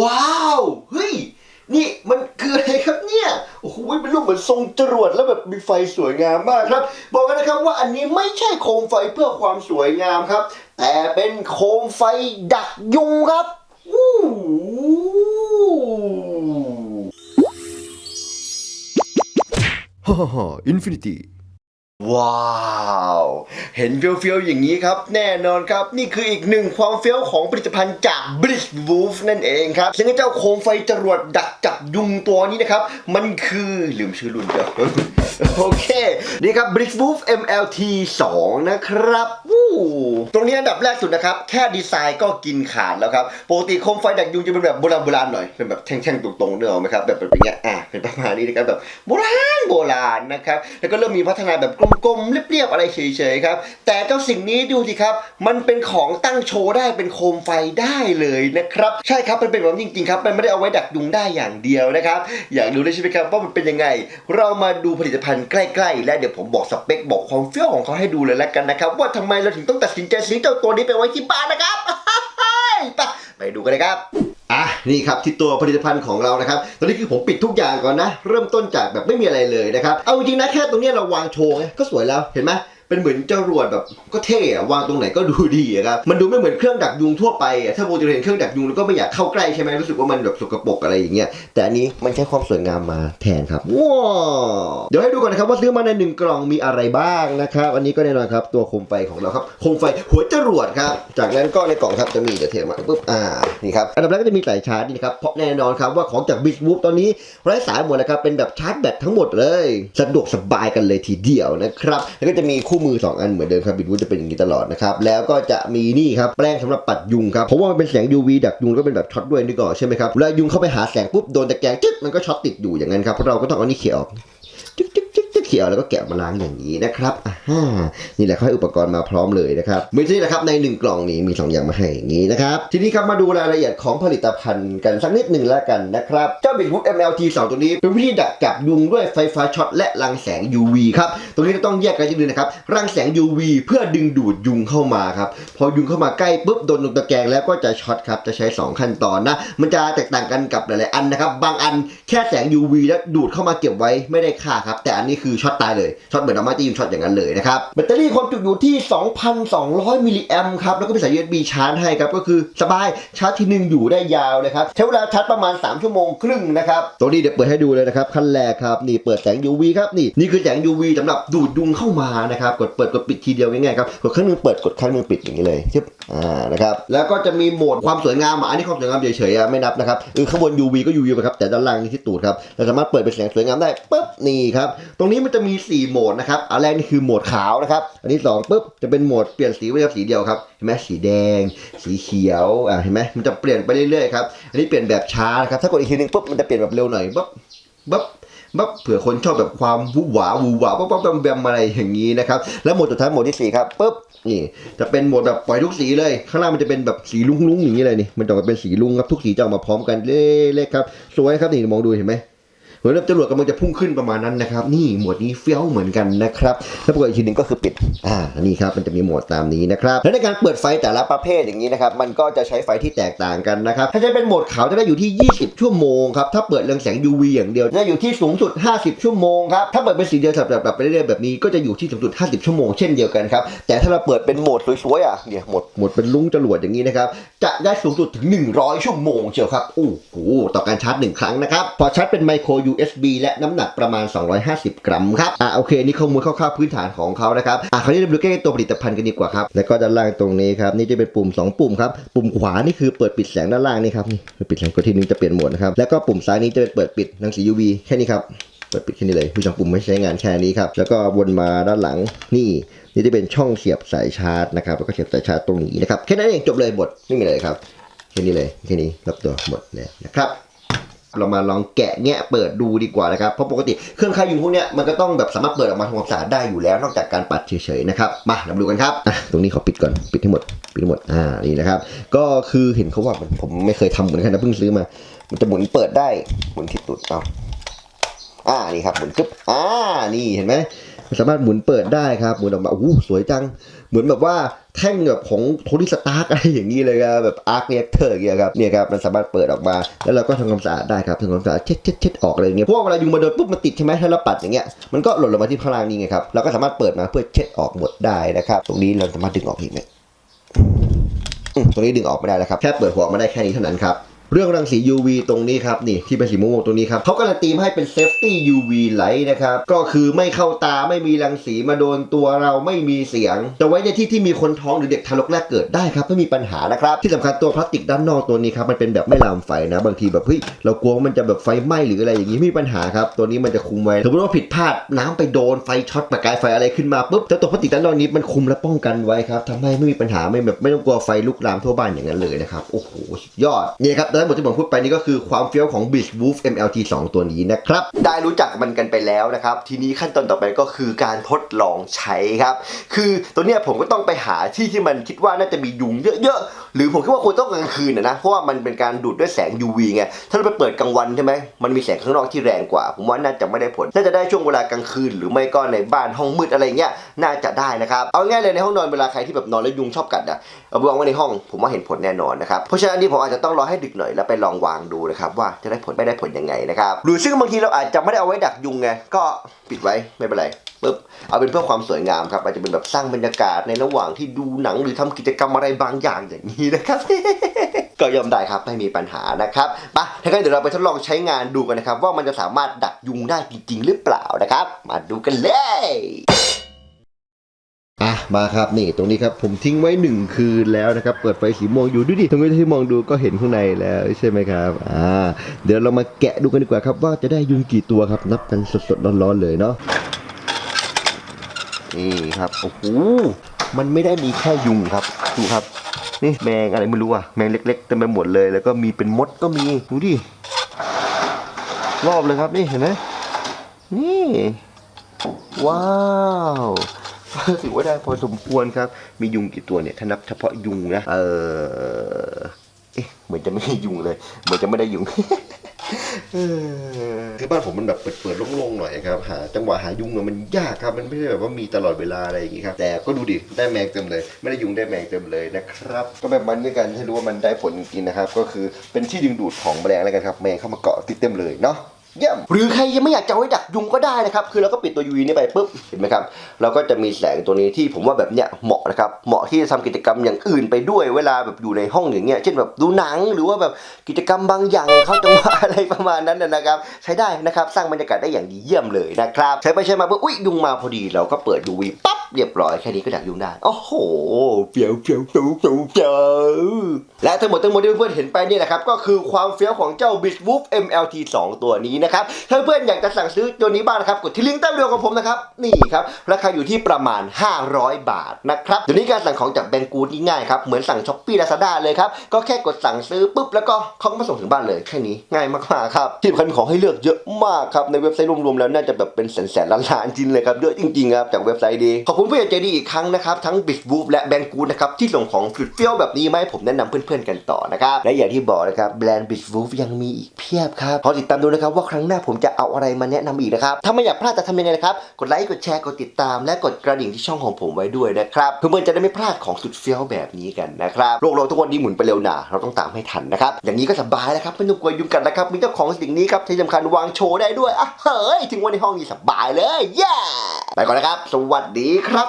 ว้าว เฮ้ย นี่มันคืออะไรครับเนี่ย โอ้โห เป็นรูปเหมือนทรงจรวดแล้วแบบมีไฟสวยงามมากครับ บอกกันนะครับว่าอันนี้ไม่ใช่โคมไฟเพื่อความสวยงามครับ แต่เป็นโคมไฟดักยุงครับวู้ฮ่าฮ่าอินฟินิตี้ ว้าว เห็นเฟี้ยวๆอย่างนี้ครับ แน่นอนครับ นี่คืออีกหนึ่งความเฟี้ยวของผลิตภัณฑ์จาก b r i t w o l f นั่นเองครับซึ่งเจ้าโคมไฟจรวดดักจับยุงตัวนี้นะครับ มันคือลืมชื่อรุ่นเดียวโอเค นี่ครับ b r i t w o l f MLT 2 นะครับว ตรงนี้อันดับแรกสุดนะครับ แค่ดีไซน์ก็กินขาดแล้วครับปกติโคมไฟดักยุงจะเป็นแบบโบราณโบราณหน่อยเป็นแบบแท่งๆตรงๆเนกอไหมครับแบบแบบอย่างเงี้ยอะเป็นประมาณนี้นะครับแบบโบราณโบราณนะครับแล้วก็เริ่มมีพัฒนาแบบกลมๆเรียบๆอะไรเฉยๆครับแต่เจ้าสิ่งนี้ดูสิครับ มันเป็นของตั้งโชว์ได้เป็นโคมไฟได้เลยนะครับ ใช่ครับมันเป็นแบบจริงๆครับมันไม่ได้เอาไว้ดักยุงได้อย่างเดียวนะครับ อยากรู้เลยใช่ไหมครับว่ามันเป็นยังไง เรามาดูผลิตภัณฑ์ใกล้ ๆ และเดี๋ยวผมบอกสเปคบอกความเฟี้ยวของเขาให้ดูเลยแล้วกันนะครับว่าทำไมเราถึงต้องตัดสินใจซื้อเจ้าตัวนี้ไปไว้ที่บ้านนะครับไปไปดูกันเลยครับอะนี่ครับที่ตัวผลิตภัณฑ์ของเรานะครับตอนนี้คือผมปิดทุกอย่างก่อนนะ เริ่มต้นจากแบบไม่มีอะไรเลยนะครับ เอาจริงนะแค่ตรงนี้เราวางโชว์ไงก็สวยแล้วเห็นไหม เป็นเหมือนจรวดแบบก็เท่อะวางตรงไหนก็ดูดีอะครับมันดูไม่เหมือนเครื่องดักยุงทั่วไปอะถ้าโบจะเห็นเครื่องดักยุงแล้วก็ไม่อยากเข้าใกล้ใช่ไหมรู้สึกว่ามันแบบสกปรกอะไรอย่างเงี้ยแต่อันนี้มันใช้ความสวยงามมาแทนครับว้าวเดี๋ยวให้ดูก่อนนะครับว่าซื้อมาในหนึ่งกล่องมีอะไรบ้างนะครับอันนี้ก็แน่นอนครับตัวโคมไฟของเราครับโคมไฟหัวจรวดครับจากนั้นก็ในกล่องครับจะมีเดี๋ยวเทมาปุ๊บอ่านี่ครับอันดับแรกก็จะมีสายชาร์จนี่ครับเพราะแน่นอนครับว่าของจากบิสบูฟตอนนี้ไร้สายหมดแล้วครับเป็นแบบชาร์จแบตทั้งหมดเลย สะดวกสบายกันเลยทีเดียวนะครับแล้วก็จะมีคูมือ 2 อันเหมือนเดิมครับบิดวูดจะเป็นอย่างนี้ตลอดนะครับ แล้วก็จะมีนี่ครับแปรงสำหรับปัดยุงครับ เพราะว่ามันเป็นแสง UV ดักยุงก็เป็นแบบช็อตด้วยนี่ก่อนใช่ไหมครับเวลายุงเข้าไปหาแสงปุ๊บโดนตะแกรงจึ๊ดมันก็ช็อตติดอยู่อย่างนั้นครับเพราะเราก็ต้องเอานี่เขี่ยออก เขียวแล้วก็แกะมาล้างอย่างนี้นะครับอ่าฮ่านี่แหละเขาให้อุปกรณ์มาพร้อมเลยนะครับไม่ใช่นะครับในหนึ่งกล่องนี้มีสองอย่างมาให้อย่างนี้นะครับทีนี้ครับมาดูรายละเอียดของผลิตภัณฑ์กันสักนิดหนึ่งแล้วกันนะครับเจ้าบิ g บุ๊ MLT 2ตัวนี้เป็นวิธีดักจับยุงด้วยไฟฟ้าช็อตและรังแสง UV ครับตรงนี้ก็ต้องแยกกันนิดนึงนะครับรังแสง UV เพื่อดึงดูดยุงเข้ามาครับพอยุงเข้ามาใกล้ปุ๊บโดนตะแกรงแล้วก็จะช็อตครับจะใช้ 2 ขั้นตอนนะมันจะแตกต่างกันกับหลายๆอันนะครับบางอันแค่แสง UV แล้วดูดเข้ามาเก็บไว้ไม่ได้ค่าครับ แต่อันนี้คือช็อตตายเลยช็อตเหมือนเอาไม้ตียิงช็อตอย่างนั้นเลยนะครับแบตเตอรี่ความจุอยู่ที่ 2,200 มิลลิแอมครับแล้วก็มีสาย USB ชาร์จให้ครับก็คือสบายชาร์จทีหนึ่งอยู่ได้ยาวเลยครับใช้เวลาชาร์จประมาณ 3 ชั่วโมงครึ่งนะครับตัวนี้เดี๋ยวเปิดให้ดูเลยนะครับขั้นแรกครับนี่เปิดแสง UV ครับนี่นี่คือแสง UV สำหรับดูดยุงเข้ามานะครับกดเปิดกดปิดทีเดียวง่ายๆครับกดครั้งหนึงเปิดกดครั้งหนึงปิดอย่างนี้เลยชึบอ่านะครับแล้วก็จะมีโหมดความสวยงามอันนี้ความสวยงามเฉยๆไม่นับนะครับเออข้างบน UV ก็ UV ไปครับแต่ด้านล่างนี่ที่ตูดครับเราสามารถเปิดเป็นแสงสวยงามได้ปุ๊บนี่ครับตรงนี้มันจะมี 4 โหมดนะครับ อันแรกนี่คือโหมดขาวนะครับ อันที่สองปุ๊บจะเป็นโหมดเปลี่ยนสีไว้กับสีเดียวครับ เห็นไหมสีแดง สีเขียว อ่าเห็นไหมมันจะเปลี่ยนไปเรื่อยๆครับ อันนี้เปลี่ยนแบบช้านะครับ ถ้ากดอีกทีนึงปุ๊บมันจะเปลี่ยนแบบเร็วหน่อยปุ๊บปุ๊บบับเผื่อคนชอบแบบความวูหวาวูหวาปั๊บปั๊บแบมแบมอะไรอย่างนี้นะครับ แล้วโหมดสุดท้ายโหมดที่สี่ครับปุ๊บนี่จะเป็นโหมดแบบปล่อยทุกสีเลย ข้างล่างมันจะเป็นแบบสีลุ้งๆอย่างนี้เลยนี่มันจะเป็นสีลุ้งครับทุกสีจะออกมาพร้อมกันเล็กๆครับสวยครับนี่มองดูเห็นไหม เหมือนจรวดกำลังจะพุ่งขึ้นประมาณนั้นนะครับ นี่โหมดนี้เฟี้ยวเหมือนกันนะครับแล้วปกติอีกทีหนึงก็คือปิดอ่านี่ครับมันจะมีโหมดตามนี้นะครับและในการเปิดไฟแต่ละประเภทอย่างนี้นะครับมันก็จะใช้ไฟที่แตกต่างกันนะครับถ้าใช้เป็นโหมดขาวจะได้อยู่ที่ 20 ชั่วโมงครับถ้าเปิดเรืองแสง UV อย่างเดียวจะอยู่ที่สูงสุด 50 ชั่วโมงครับถ้าเปิดเป็นสีเดียวแบบแบบไปเรื่อยๆแบบนี้ก็จะอยู่ที่สูงสุด 50 ชั่วโมงเช่นเดียวกันครับแต่ถ้าเราเปิดเป็นโหมดสวยๆอะเนี่ยโหมดโหมดเป็นลุ้งจรวดอย่างนี้นะครับจะได้สูงสุดถึง 100 ชั่วโมงเชียวครับโอ้โหต่อการชาร์จหนึ่งครั้งนะครับพอชาร์จเป็นไมโคร USB และน้ำหนักประมาณ 250 กรัมครับ อะโอเค นี่ข้อมูลคร่าวๆพื้นฐานของเขานะครับ อะคราวนี้เราดูใกล้ตัวผลิตภัณฑ์กันดีกว่าครับ แล้วก็ด้านล่างตรงนี้ครับ นี่จะเป็นปุ่ม 2 ปุ่มครับ ปุ่มขวานี่คือเปิดปิดแสงด้านล่างนี่ครับนี่ปิดแสงกดที่นึงจะเปลี่ยนโหมดนะครับ แล้วก็ปุ่มซ้ายนี้จะเป็นเปิดปิดรังสี UV แค่นี้ครับ เปิดปิดแค่นี้เลยมีสองปุ่มไม่ใช้งานแค่นี้ครับ แล้วก็วนมาด้านหลังนี่นี่จะเป็นช่องเสียบสายชาร์จนะครับ แล้วก็เสียบสายชาร์จตรงนี้นะครับ แค่นั้นเองจบเลยบทไม่มีอะไรครับ แค่นี้เลยแค่นี้รับตัวหมดเลยนะครับ เรามาลองแกะแงะเปิดดูดีกว่านะครับ เพราะปกติเครื่องคายยุงพวกเนี้ยมันก็ต้องแบบสามารถเปิดออกมาทำความสะอาดได้อยู่แล้ว นอกจากการปัดเฉยๆนะครับ มาเรามาดูกันครับอะตรงนี้ขอปิดก่อน ปิดให้หมด ปิดให้หมด อ่า นี่นะครับ ก็คือเห็นเขาว่ามันผมไม่เคยทำเหมือนกันนะเพิ่งซื้อมา มันจะหมุนเปิดได้ หมุนที่ตุดเอาอ่า นี่ครับ หมุนกึ๊บ อ่า นี่เห็นไหม สามารถหมุนเปิดได้ครับ หมุนออกมาโอ้สวยจัง เหมือนแบบว่าแท่งแบบของโทนี่สตาร์กอะไรอย่างนี้เลยครับแบบอาร์คเรียเตอร์อย่างเงี้ยครับเนี่ยครับมันสามารถเปิดออกมา แล้วเราก็ทำความสะอาดได้ครับทำความสะอาดเช็ดเช็ดเช็ดออกอะไรอย่างเงี้ยเพราะว่าเวลายุงมาโดนปุ๊บมันติดใช่ไหมถ้าเราปัดอย่างเงี้ยมันก็หล่นลงมาที่ข้างล่างนี่ไงครับเราก็สามารถเปิดมาเพื่อเช็ดออกหมดได้นะครับตรงนี้เราสามารถดึงออกอีกไหมตรงนี้ดึงออกไม่ได้แล้วครับแค่เปิดหัวออกมาได้แค่นี้เท่านั้นครับ เรื่องรังสี UV ตรงนี้ครับนี่ที่เป็นสีม่วงๆตรงนี้ครับเขาการันตีมให้เป็น Safety UV Light นะครับก็คือไม่เข้าตาไม่มีรังสีมาโดนตัวเราไม่มีเสียง จะไว้ในที่ที่มีคนท้องหรือเด็กทารกแรกเกิดได้ครับไม่มีปัญหานะครับที่สำคัญตัวพลาสติกด้านนอกตัวนี้ครับมันเป็นแบบไม่ลามไฟนะ บางทีแบบเฮ้ยเรากลัวว่ามันจะแบบไฟไหม้หรืออะไรอย่างนี้ไม่มีปัญหาครับตัวนี้มันจะคุมไว้สมมติว่าผิดพลาดน้ำไปโดนไฟช็อตประกายไฟอะไรขึ้นมาปุ๊บเจ้าตัวพลาสติกด้านนอกนี้มันคุมและป้องกันไว้ครับทำให้ไม่มีปัญหาไม่แบบไม่ต้องกลัวไฟลุกลามทั่วบ้านอย่างนั้นเลยนะครับโอ้โหยอดนี่ครับและหมดที่ผมพูดไปนี่ก็คือความเฟี้ยวของ Beach Wolf MLT 2 ตัวนี้นะครับ ได้รู้จักมันกันไปแล้วนะครับ ทีนี้ขั้นตอนต่อไปก็คือการทดลองใช้ครับ คือตัวเนี้ยผมก็ต้องไปหาที่ที่มันคิดว่าน่าจะมียุงเยอะๆ หรือผมคิดว่าควรต้องกลางคืนนะเพราะว่ามันเป็นการดูดด้วยแสง UV ไงถ้าเราไปเปิดกลางวันใช่ไหมมันมีแสงข้างนอกที่แรงกว่า ผมว่าน่าจะไม่ได้ผลน่าจะได้ช่วงเวลากลางคืน หรือไม่ก็ในบ้านห้องมืดอะไรเงี้ยน่าจะได้นะครับเอาง่ายเลยในห้องนอนเวลาใครที่แบบนอนแล้วยุงชอบกัดอะเอาไปวางไว้ในห้องผมว่าเห็นผลแน่นอนนะครับเพราะฉะนั้นนี่ผมอาจจะต้องรอให้ดึกหน่อยแล้วไปลองวางดูนะครับว่าจะได้ผลไม่ได้ผลยังไงนะครับหรือซึ่งบางทีเราอาจจะไม่ได้เอาไว้ดักยุงไงก็ปิดไว้ไม่เป็นไรปึ๊บเอาเป็นเพื่อความสวยงามครับอาจจะเป็นแบบสร้างบรรยากาศในระหว่างที่ดูหนังหรือทำกิจกรรมอะไรบางอย่างอย่างนี้นะครับก็ยอมได้ครับไม่มีปัญหานะครับไปถ้างั้นเดี๋ยวเราไปทดลองใช้งานดูกันนะครับ ว่ามันจะสามารถดักยุงได้จริง ๆ หรือเปล่านะครับ มาดูกันเลยอะมาครับนี่ตรงนี้ครับผมทิ้งไว้หนึ่งคืนแล้วนะครับเปิดไฟสีม่วงอยู่ดูดิตรงนี้ที่มองดูก็เห็นข้างในแล้วใช่ไหมครับอ่าเดี๋ยวเรามาแกะดูกันดีกว่าครับว่าจะได้ยุงกี่ตัวครับนับกันสดๆร้อนๆเลยเนาะนี่ครับโอ้โหมันไม่ได้มีแค่ยุงครับดูครับ นี่แมงอะไรไม่รู้อะแมงเล็กๆเต็มไปหมดเลย แล้วก็มีเป็นมดก็มีดูดิรอบเลยครับนี่เห็นไหมนี่ ว้าวถือว่าได้พอสมควรครับ มียุงกี่ตัวเนี่ยถ้านับเฉพาะยุงนะเออเอ๊ะเหมือนจะไม่ได้ยุงเลย เหมือนจะไม่ได้ยุง คือบ้านผมมันแบบเปิดๆโล่งๆหน่อยครับหาจังหวะหายุงมันยากครับมันไม่ใช่แบบว่ามีตลอดเวลาอะไรอย่างงี้ครับแต่ก็ดูดิได้แมงเต็มเลย ไม่ได้ยุงได้แมงเต็มเลยนะครับก็แบบมันด้วยกันให้รู้ว่ามันได้ผลจริงๆนะครับ ก็คือเป็นที่ดึงดูดของแมลงแล้วกันครับแมงเข้ามาเกาะติดเต็มเลยเนาะ เยี่ยมหรือใครยังไม่อยากจะไว้ดักยุงก็ได้นะครับ คือเราก็ปิดตัว UV นี่ไปปุ๊บเห็นไหมครับเราก็จะมีแสงตัวนี้ที่ผมว่าแบบเนี้ยเหมาะนะครับเหมาะที่จะทำกิจกรรมอย่างอื่นไปด้วยเวลาแบบอยู่ในห้องอย่างเงี้ยเช่นแบบดูหนังหรือว่าแบบกิจกรรมบางอย่างเข้าจังหวะอะไรประมาณนั้นนะนะครับใช้ได้นะครับสร้างบรรยากาศได้อย่างดีเยี่ยมเลยนะครับใช้ไปใช้มาปุ๊บอุ้ยยุงมาพอดีเราก็เปิด UV ปั๊บ เรียบร้อยแค่นี้ก็ดักยุงได้ โอ้โหเปียวเปียวเปียวเปียวเปียวและทั้งหมดทั้งมวลที่เพื่อนเห็นไปนี่แหละครับก็คือความเฟี้ยวของเจ้า Beach Wolf MLT 2 ตัวนี้นะครับถ้าเพื่อนอยากจะสั่งซื้อตัวนี้บ้างนะครับกดที่ลิงก์ใต้วิดีโอของผมนะครับนี่ครับราคาอยู่ที่ประมาณ 500 บาทนะครับเดี๋ยวนี้การสั่งของจากแบงกูดนี่ง่ายครับเหมือนสั่งช้อปปี้ลาซาด้าเลยครับก็แค่กดสั่งซื้อปุ๊บแล้วก็เขาก็มาส่งถึงบ้านเลยแค่นี้ง่ายมากๆครับที่สำคัญมีของให้เลือกเยอะมากครับในเว็บไซต์รวมๆแล้วน่าจะแบบเป็นแสนๆล้านๆชิ้นเลยครับเยอะจริงๆครับจากเว็บไซต์ดีขอบคุณผู้ใหญ่ใจดีอีกครั้งนะครับทั้ง b i t w o o f และแบงกูนะครับที่ส่งของสุดเฟี้ยวแบบนี้มาให้ผมแนะนำเพื่อนๆกันต่อนะครับและอย่างที่บอกนะครับแบรนด์ b i t w o o f ยังมีอีกเพียบครับขอติดตามดูนะครับว่าครั้งหน้าผมจะเอาอะไรมาแนะนำอีกนะครับถ้าไม่อยากพลาดจะทำยังไงนะครับกดไลค์กดแชร์กดติดตาม และกดกระดิ่งที่ช่องของผมไว้ด้วยนะครับเพื่อนๆจะได้ไม่พลาดของสุดเฟี้ยวแบบนี้กันนะครับโลกเราทุกวันนี้หมุนไปเร็วหนาเราต้องตามให้ทันนะครับอย่างนี้ก็สบายแล้วครับไม่ต้องกลัวยุงกัดนะครับมีเจ้าของสิ่งนี้ครับที่สำคัญวางโชว์ได้ด้วยอะเฮ้ยถึงวันในห้องนี้สบายเลย เย้ไปก่อนนะครับ สวัสดีครับ